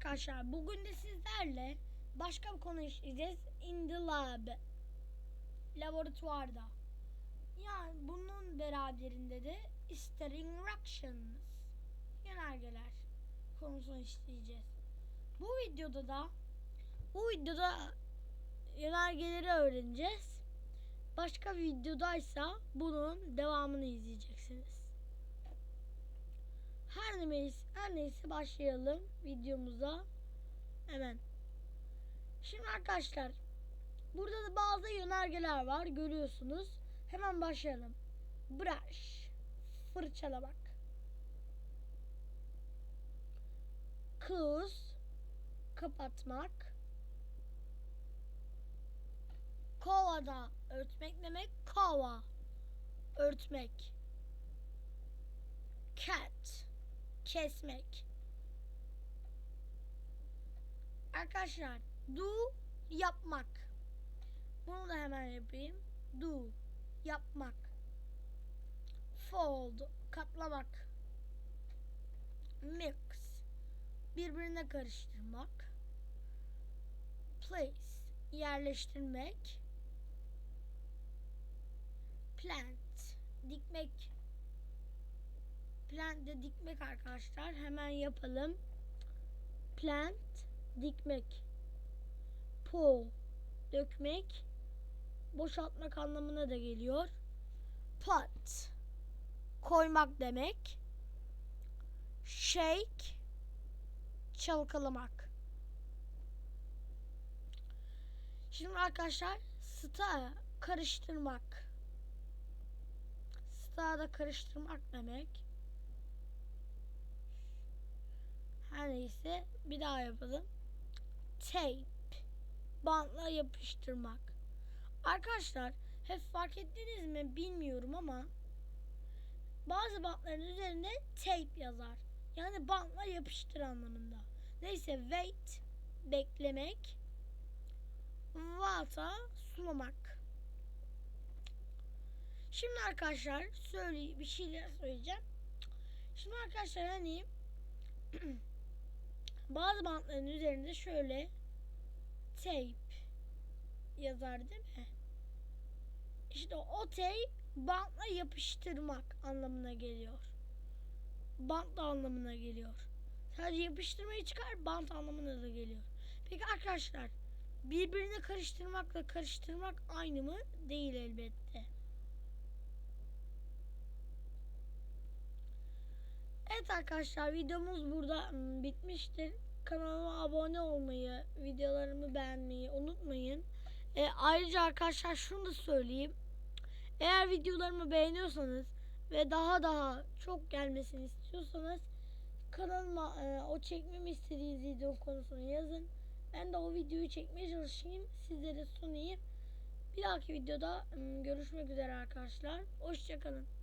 arkadaşlar bugün de sizlerle başka bir konu işleyeceğiz. In the lab. Laboratuvarda. Yani bunun beraberinde de stirring reactions. Yönergeler konusunu işleyeceğiz. Bu videoda da bu videoda yönergeleri öğreneceğiz. Başka videodaysa bunun devamını izleyeceksiniz. Neyse, her neyse başlayalım videomuza. Hemen. Şimdi arkadaşlar burada da bazı yönergeler var görüyorsunuz. Hemen başlayalım. Brush fırçalamak. Close kapatmak. Kovada örtmek demek kova örtmek. Cat kesmek. Arkadaşlar do yapmak. Bunu da hemen yapayım. Do yapmak. Fold katlamak. Mix birbirine karıştırmak. Place yerleştirmek. Plant dikmek. Plant dikmek arkadaşlar. Hemen yapalım. Plant dikmek. Pour dökmek. Boşaltmak anlamına da geliyor. Pot koymak demek. Shake çalkalamak. Şimdi arkadaşlar star karıştırmak. Star'da karıştırmak demek. Her neyse bir daha yapalım. Tape bantla yapıştırmak. Arkadaşlar hep fark ettiniz mi bilmiyorum ama bazı bantların üzerinde tape yazar. Yani bantla yapıştır anlamında. Neyse wait beklemek. Water sulamak. Şimdi arkadaşlar söyle bir şeyler söyleyeceğim. Şimdi arkadaşlar hani bazı bantların üzerinde şöyle tape yazar değil mi? İşte o tape bantla yapıştırmak anlamına geliyor. Bantla anlamına geliyor. Sadece yapıştırmayı çıkar bant anlamına da geliyor. Peki arkadaşlar birbirine karıştırmakla karıştırmak aynı mı? Değil elbette. Evet arkadaşlar videomuz burada ım, bitmiştir. Kanalıma abone olmayı, videolarımı beğenmeyi unutmayın. E, ayrıca arkadaşlar şunu da söyleyeyim. Eğer videolarımı beğeniyorsanız ve daha daha çok gelmesini istiyorsanız kanalıma e, o çekmemi istediğiniz video konusunu yazın. Ben de o videoyu çekmeye çalışayım. Sizlere sunayım. Bir dahaki videoda ım, görüşmek üzere arkadaşlar. Hoşçakalın.